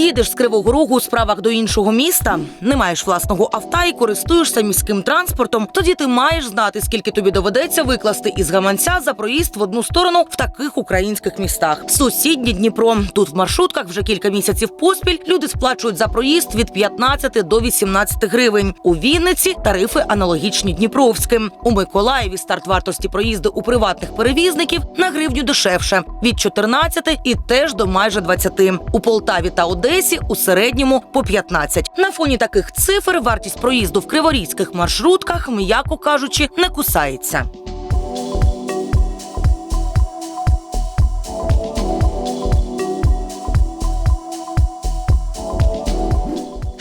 Їдеш з Кривого Рогу у справах до іншого міста, не маєш власного авто і користуєшся міським транспортом. Тоді ти маєш знати, скільки тобі доведеться викласти із гаманця за проїзд в одну сторону в таких українських містах. Сусідній Дніпро. Тут в маршрутках вже кілька місяців поспіль люди сплачують за проїзд від 15 до 18 гривень. У Вінниці тарифи аналогічні Дніпровським. У Миколаєві старт вартості проїзду у приватних перевізників на гривню дешевше від 14 і теж до майже 20. У Полтаві та Одесі у середньому по 15. На фоні таких цифр вартість проїзду в криворізьких маршрутках, м'яко кажучи, не кусається.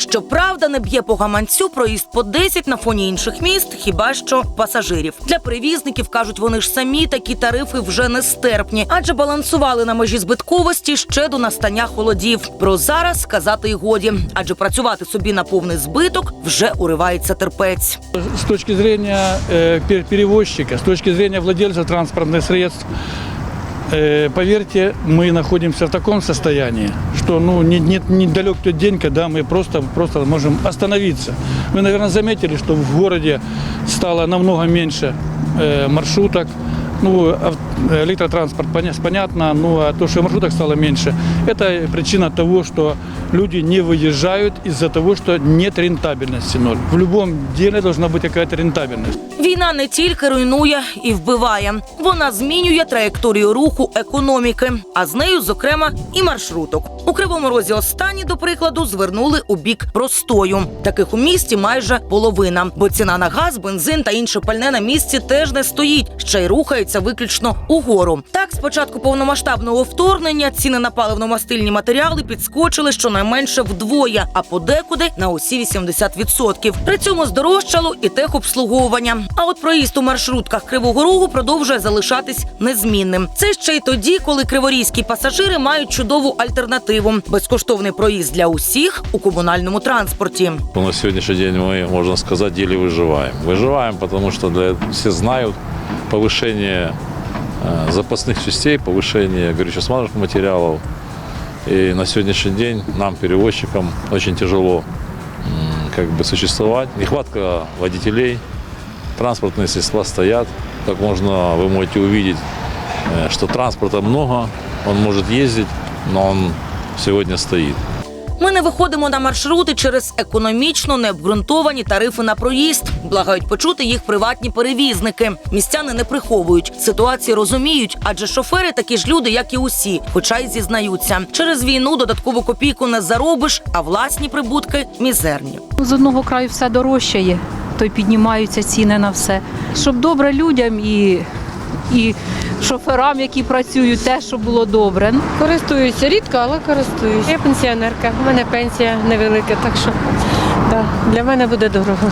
Щоправда, не б'є по гаманцю проїзд по 10 на фоні інших міст, хіба що пасажирів. Для перевізників кажуть, вони ж самі такі тарифи вже нестерпні, адже балансували на межі збитковості ще до настання холодів. Про зараз сказати й годі, адже працювати собі на повний збиток вже уривається терпець. С точки зрения э, пер- перевозчика, с точки зрения владельца транспортных средств, э, поверьте, мы находимся в таком состоянии, что ну, не, не, недалек тот день, когда мы просто, просто можем остановиться. Вы, наверное, заметили, что в городе стало намного меньше э, маршруток. Ну, ав- электротранспорт, поня- понятно, ну, а то, что маршруток стало меньше, это причина того, что люди не выезжают из-за того, что нет рентабельности ноль. В любом деле должна быть какая-то рентабельность. Війна не тільки руйнує і вбиває, вона змінює траєкторію руху економіки, а з нею, зокрема, і маршруток. У кривому розі останні, до прикладу, звернули у бік простою. Таких у місті майже половина, бо ціна на газ, бензин та інше пальне на місці теж не стоїть, ще й рухається виключно угору. Так, з початку повномасштабного вторгнення ціни на паливно-мастильні матеріали підскочили щонайменше вдвоє, а подекуди на усі 80%. При цьому здорожчало і техобслуговування. А от проїзд у маршрутках Кривого Рогу продовжує залишатись незмінним. Це ще й тоді, коли криворізькі пасажири мають чудову альтернативу безкоштовний проїзд для усіх у комунальному транспорті. На сегодняшний день мы, можно сказать, еле выживаем. Выживаем, потому что для, все знают Повышение э, запасных частей, повышение горюче-смазочных материалов. И на сегодняшний день нам, перевозчикам, очень тяжело как бы существовать. Нехватка водителей, транспортные средства стоят. Как можно, вы можете увидеть, э, что транспорта много, он может ездить, но он сегодня стоит. Ми не виходимо на маршрути через економічно необґрунтовані тарифи на проїзд. Благають почути їх приватні перевізники. Містяни не приховують ситуації, розуміють, адже шофери такі ж люди, як і усі, хоча й зізнаються. Через війну додаткову копійку не заробиш, а власні прибутки мізерні. З одного краю все дорожчає, то й піднімаються ціни на все. Щоб добре людям і, і шоферам, які працюють, те, що було добре. Користуюся рідко, але користуюся. Я пенсіонерка, у мене пенсія невелика, так що да, для мене буде дорого.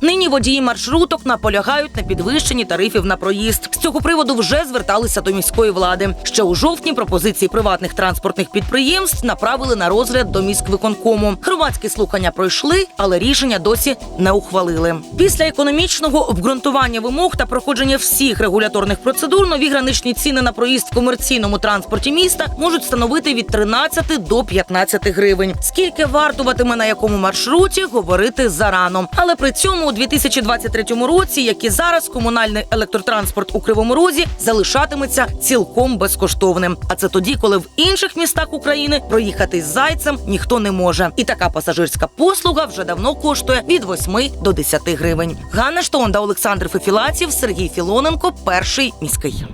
Нині водії маршруток наполягають на підвищенні тарифів на проїзд. З цього приводу вже зверталися до міської влади. Ще у жовтні пропозиції приватних транспортних підприємств направили на розгляд до міськвиконкому. Громадські слухання пройшли, але рішення досі не ухвалили. Після економічного обґрунтування вимог та проходження всіх регуляторних процедур нові граничні ціни на проїзд в комерційному транспорті міста можуть становити від 13 до 15 гривень. Скільки вартуватиме на якому маршруті, говорити зарано. Але при цьому у 2023 році, як і зараз, комунальний електротранспорт у Кривому Розі залишатиметься цілком безкоштовним. А це тоді, коли в інших містах України проїхати з зайцем ніхто не може. І така пасажирська послуга вже давно коштує від 8 до 10 гривень. Ганна Штонда, Олександр Фефілатів, Сергій Філоненко, перший міський.